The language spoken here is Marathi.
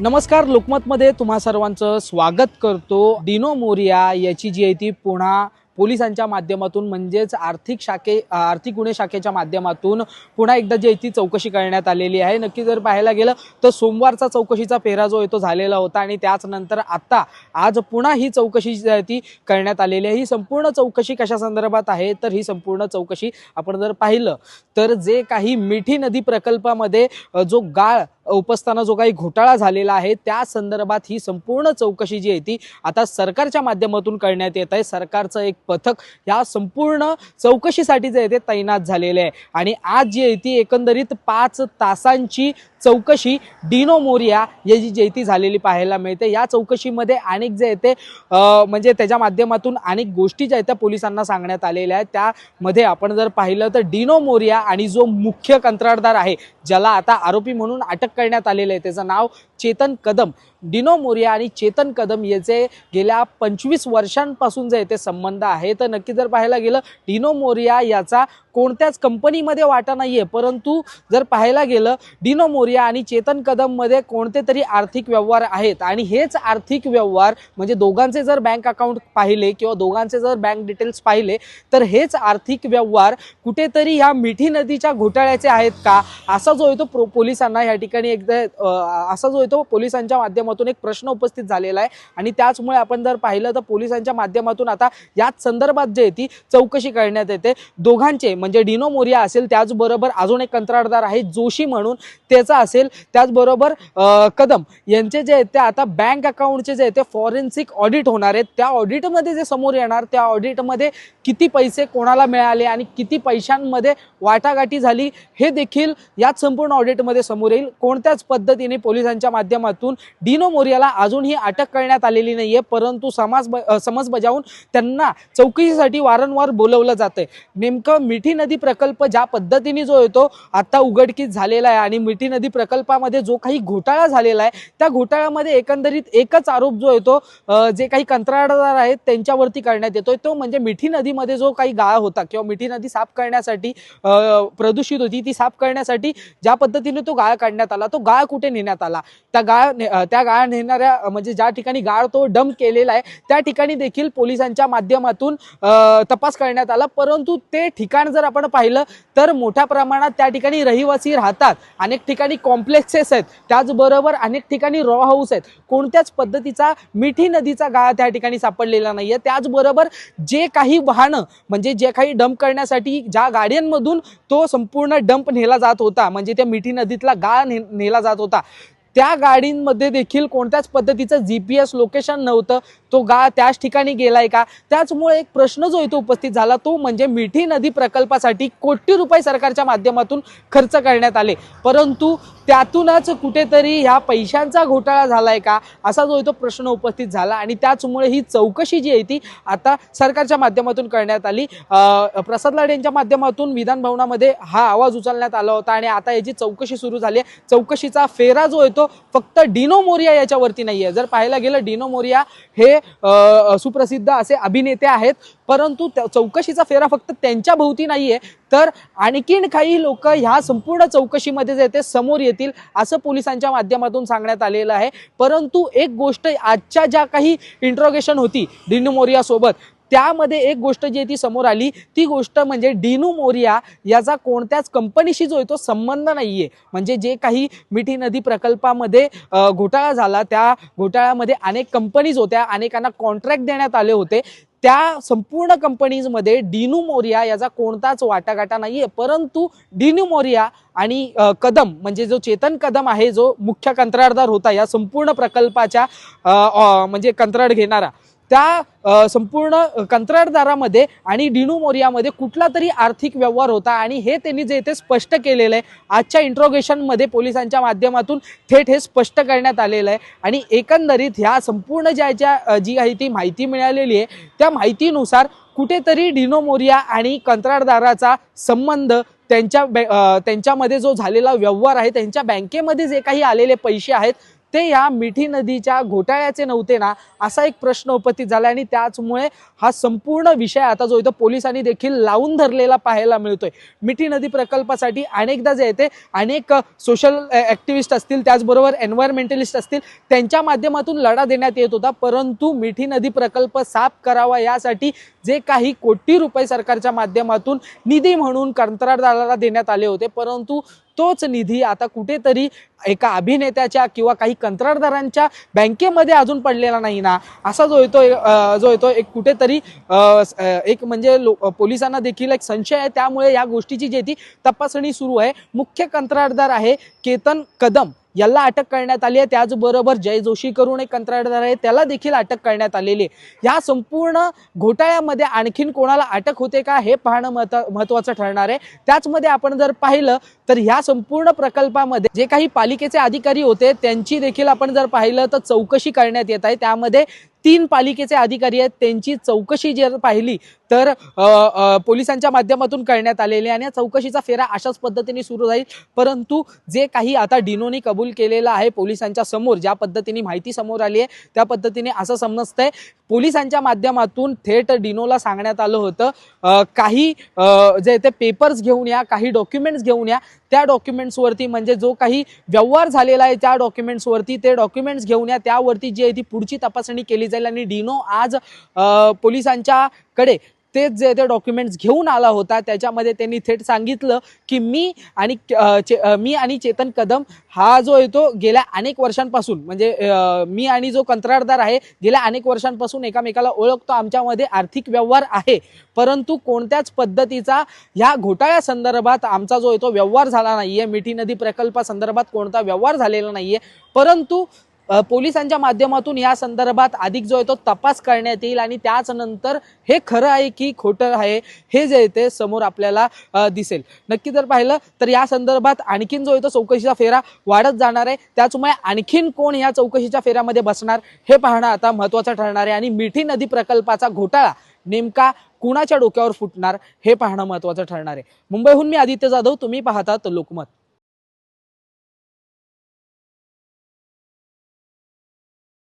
नमस्कार लोकमतमध्ये तुम्हा सर्वांचं स्वागत करतो. डिनो मोरिया याची जी आहे ती पुन्हा पोलिसांच्या माध्यमातून म्हणजेच आर्थिक शाखे आर्थिक गुन्हे शाखेच्या माध्यमातून पुन्हा एकदा जी आहे ती चौकशी करण्यात आलेली आहे. नक्की जर पाहायला गेलं तर सोमवारचा चौकशीचा फेरा जो आहे तो झालेला होता आणि त्याचनंतर आता आज पुन्हा ही चौकशी जी आहे ती करण्यात आलेली आहे. ही संपूर्ण चौकशी कशा संदर्भात आहे? तर ही संपूर्ण चौकशी आपण जर पाहिलं तर जे काही मिठी नदी प्रकल्पामध्ये जो गाळ उपसताना जो काही घोटाळा झालेला आहे त्या संदर्भात ही संपूर्ण चौकशी जी आहे ती आता सरकारच्या माध्यमातून करण्यात येत आहे. सरकारचं एक पथक या संपूर्ण चौकशीसाठी जे आहे ते तैनात झालेले आहे. आणि आज जी आहे ती एकंदरीत पाच तासांची चौकशी डिनो मोरिया याची जी आहे ती झालेली पाहायला मिळते. या चौकशीमध्ये अनेक जे आहे ते म्हणजे त्याच्या माध्यमातून अनेक गोष्टी ज्या आहेत त्या पोलिसांना सांगण्यात आलेल्या आहेत. त्यामध्ये आपण जर पाहिलं तर डिनो मोरिया आणि जो मुख्य कंत्राटदार आहे ज्याला आता आरोपी म्हणून अटक करण्यात आलेलं आहे. त्याचं नाव चेतन कदम. डिनो मोरिया आणि चेतन कदम याचे गेल्या पंचवीस वर्षांपासून जे ते संबंध आहे. तर नक्की जर पाहायला गेलं डिनो मोरिया याचा कोणत्याच कंपनीमध्ये वाटा नाही आहे परंतु जर पाहायला गेलं डिनो मोरिया आणि चेतन कदममध्ये कोणते तरी आर्थिक व्यवहार आहेत. आणि हेच आर्थिक व्यवहार म्हणजे दोघांचे जर बँक अकाउंट पाहिले किंवा दोघांचे जर बँक डिटेल्स पाहिले तर हेच आर्थिक व्यवहार कुठेतरी ह्या मिठी नदीच्या घोटाळ्याचे आहेत का? असा जो आहे तो पोलिसांना या ठिकाणी एकदा असा जो तो पोलिसांच्या माध्यमातून एक प्रश्न उपस्थित झालेला आहे. आणि त्याचमुळे आपण जर पाहिलं तर पोलिसांच्या माध्यमातून आता याच संदर्भात जे आहे ती चौकशी करण्यात येते. दोघांचे म्हणजे डिनो मोरिया असेल त्याचबरोबर अजून एक कंत्राटदार आहे जोशी म्हणून त्याचा असेल. त्याचबरोबर कदम यांचे जे आहेत ते आता बँक अकाउंटचे जे आहेत ते फॉरेन्सिक ऑडिट होणार आहेत. त्या ऑडिटमध्ये जे समोर येणार त्या ऑडिटमध्ये किती पैसे कोणाला मिळाले आणि किती पैशांमध्ये वाटाघाटी झाली हे देखील याच संपूर्ण ऑडिटमध्ये समोर येईल. कोणत्याच पद्धतीने पोलिसांच्या माध्यमातून डिनो मोरियाला अजूनही अटक करण्यात आलेली नाहीये परंतु समाज ब- समज बजावून त्यांना चौकशीसाठी वारंवार बोलवलं जातंय. नेमकं मिठी नदी प्रकल्प ज्या पद्धतीने जो येतो आता उघडकीस झालेला आहे आणि मिठी नदी प्रकल्पामध्ये जो काही घोटाळा झालेला आहे त्या घोटाळ्यामध्ये एकंदरीत एकच आरोप जो येतो जे काही कंत्राटदार आहेत त्यांच्यावरती करण्यात येतोय. तो म्हणजे मिठी नदीमध्ये जो काही गाळ होता किंवा मिठी नदी साफ करण्यासाठी प्रदूषित होती ती साफ करण्यासाठी ज्या पद्धतीने तो गाळ काढण्यात आला तो गाळ कुठे नेण्यात आला? त्या गाळ ने- त्या गाळ नेणाऱ्या म्हणजे ज्या ठिकाणी गाळ तो डंप केलेला आहे त्या ठिकाणी देखील पोलिसांच्या माध्यमातून तपास करण्यात आला. परंतु ते ठिकाण जर आपण पाहिलं तर मोठ्या प्रमाणात त्या ठिकाणी रहिवासी राहतात. अनेक ठिकाणी कॉम्प्लेक्सेस आहेत. त्याचबरोबर अनेक ठिकाणी रॉ हाऊस आहेत. कोणत्याच पद्धतीचा मिठी नदीचा गाळ त्या ठिकाणी सापडलेला नाही आहे त्याचबरोबर जे काही वाहनं म्हणजे जे काही डंप करण्यासाठी ज्या गाड्यांमधून तो संपूर्ण डंप नेला जात होता म्हणजे त्या मिठी नदीतला गाळ ने नेला जात होता त्या गाडींमध्ये देखील कोणत्याच पद्धतीचं जी पी एस लोकेशन नव्हतं. तो गा त्याच ठिकाणी गेलाय का? त्याचमुळे एक प्रश्न जो इथं उपस्थित झाला तो म्हणजे मिठी नदी प्रकल्पासाठी कोटी रुपये सरकारच्या माध्यमातून खर्च करण्यात आले. परंतु त्यातूनच कुठेतरी ह्या पैशांचा घोटाळा झालाय का? असा जो आहे तो प्रश्न उपस्थित झाला आणि त्याचमुळे ही चौकशी जी आहे ती आता सरकारच्या माध्यमातून करण्यात आली. प्रसाद लाड यांच्या माध्यमातून विधानभवनामध्ये हा आवाज उचलण्यात आला होता आणि आता याची चौकशी सुरू झाली आहे. चौकशीचा फेरा जो आहे तो फक्त डिनो मोरिया याच्यावरती नाही आहे जर पाहायला गेलं डिनो मोरिया हे सुप्रसिद्ध असे अभिनेते आहेत. परंतु त्या चौकशीचा फेरा फक्त त्यांच्या भोवती नाहीये. तर आणखीन काही लोक ह्या संपूर्ण चौकशीमध्ये जे ते समोर येतील असं पोलिसांच्या माध्यमातून सांगण्यात आलेलं आहे. परंतु एक गोष्ट आजच्या ज्या काही इंट्रोगेशन होती डिनू मोरिया सोबत त्यामध्ये एक गोष्ट जी आहे ती समोर आली. ती गोष्ट म्हणजे डिनू मोरिया याचा कोणत्याच कंपनीशी जो आहे तो संबंध नाहीये. म्हणजे जे काही मिठी नदी प्रकल्पामध्ये घोटाळा झाला त्या घोटाळ्यामध्ये अनेक कंपनीज होत्या अनेकांना कॉन्ट्रॅक्ट देण्यात आले होते. त्या संपूर्ण कंपनीजमध्ये डिनू मोरिया याचा कोणताच वाटाघाटा नाहीये. परंतु डिनू मोरिया आणि कदम म्हणजे जो चेतन कदम आहे जो मुख्य कंत्राटदार होता या संपूर्ण प्रकल्पाच्या म्हणजे कंत्राट घेणारा त्या संपूर्ण कंत्राटदारामध्ये आणि डिनू मोरियामध्ये कुठला तरी आर्थिक व्यवहार होता आणि हे त्यांनी जे ते स्पष्ट केलेलं आहे आजच्या इंट्रोगेशनमध्ये पोलिसांच्या माध्यमातून थेट हे स्पष्ट करण्यात आलेलं आहे. आणि एकंदरीत ह्या संपूर्ण ज्या ज्या जी आहे ती माहिती मिळालेली आहे त्या माहितीनुसार कुठेतरी डिनो मोरिया आणि कंत्राटदाराचा संबंध त्यांच्या बॅ- त्यांच्यामध्ये जो झालेला व्यवहार आहे त्यांच्या बँकेमध्ये जे काही आलेले पैसे आहेत ते या मिठी नदीच्या घोटाळ्याचे नव्हते ना असा एक प्रश्न उपस्थित झाला आणि त्याचमुळे हा संपूर्ण विषय आता जो इथं पोलिसांनी देखील लावून धरलेला पाहायला मिळतोय. मिठी नदी प्रकल्पासाठी अनेकदा जे येते अनेक सोशल ॲक्टिव्हिस्ट असतील त्याचबरोबर एन्व्हायरमेंटलिस्ट असतील त्यांच्या माध्यमातून लढा देण्यात येत होता. परंतु मिठी नदी प्रकल्प साफ करावा यासाठी जे काही कोटी रुपये सरकारच्या माध्यमातून निधी म्हणून कंत्राटदाराला देण्यात आले होते. परंतु तोच निधी. आता कुठेतरी एका अभिनेत्याच्या किंवा काही कंत्राटदारांच्या बँकेमध्ये अजून पडलेला नाही ना. असा जो येतो जो येतो एक कुठेतरी एक म्हणजे लो पोलिसांना देखील एक संशय आहे. त्यामुळे या गोष्टीची जी ती तपासणी सुरू आहे. मुख्य कंत्राटदार आहे केतन कदम. याला अटक करण्यात आली आहे. त्याचबरोबर जय जोशी करून एक कंत्राटदार आहे. त्याला देखील अटक करण्यात आलेली आहे. या संपूर्ण घोटाळ्यामध्ये आणखीन कोणाला अटक होते का हे पाहणं महत्त्व महत्वाचं ठरणार आहे. त्याचमध्ये आपण जर पाहिलं तर ह्या संपूर्ण प्रकल्पामध्ये जे काही पालिकेचे अधिकारी होते त्यांची देखील आपण जर पाहिलं तर चौकशी करण्यात येत आहे. त्यामध्ये तीन पालिकेचे अधिकारी आहेत. त्यांची चौकशी जर पाहिली तर पोलिसांच्या माध्यमातून करण्यात आलेली आणि या चौकशीचा फेरा अशाच पद्धतीने सुरू राहील. परंतु जे काही आता डिनोनी कबूल केलेलं आहे पोलिसांच्या समोर ज्या पद्धतीने माहिती समोर आली आहे त्या पद्धतीने असं समजतंय पोलिसांच्या माध्यमातून थेट डिनोला सांगण्यात आलं होतं. काही जे ते पेपर्स घेऊन या काही डॉक्युमेंट्स घेऊन या त्या डॉक्युमेंट्सवरती म्हणजे जो काही व्यवहार झालेला आहे त्या डॉक्युमेंट्सवरती ते डॉक्युमेंट्स घेऊन या त्यावरती जी आहे ती पुढची तपासणी केली जाईल आणि डिनो आज पोलिसांच्या पोलिसांच्याकडे तेच जे ते डॉक्युमेंट्स घेऊन आला होता त्याच्यामध्ये त्यांनी थेट सांगितलं की मी आणि चे- मी आणि चेतन कदम हा जो येतो गेल्या अनेक वर्षांपासून म्हणजे मी आणि जो कंत्राटदार आहे गेल्या अनेक वर्षांपासून एकामेकाला ओळखतो आमच्यामध्ये आर्थिक व्यवहार आहे. परंतु कोणत्याच पद्धतीचा ह्या घोटाळ्या संदर्भात आमचा जो येतो व्यवहार झाला नाहीये मिठी नदी प्रकल्पासंदर्भात कोणता व्यवहार झालेला नाहीये. परंतु पोलिसांच्या माध्यमातून या संदर्भात अधिक जो आहे तो तपास करण्यात येईल आणि त्याच नंतर हे खरं आहे की खोटं आहे हे जे आहे ते समोर आपल्याला दिसेल. नक्की जर पाहिलं तर या संदर्भात आणखीन जो आहे तो चौकशीचा फेरा वाढत जाणार आहे. त्याचमुळे आणखीन कोण या चौकशीच्या फेऱ्यामध्ये बसणार हे पाहणं आता महत्त्वाचं ठरणार आहे. आणि मिठी नदी प्रकल्पाचा घोटाळा नेमका कुणाच्या डोक्यावर फुटणार हे पाहणं महत्त्वाचं ठरणार आहे. मुंबईहून मी आदित्य जाधव तुम्ही पाहतात लोकमत.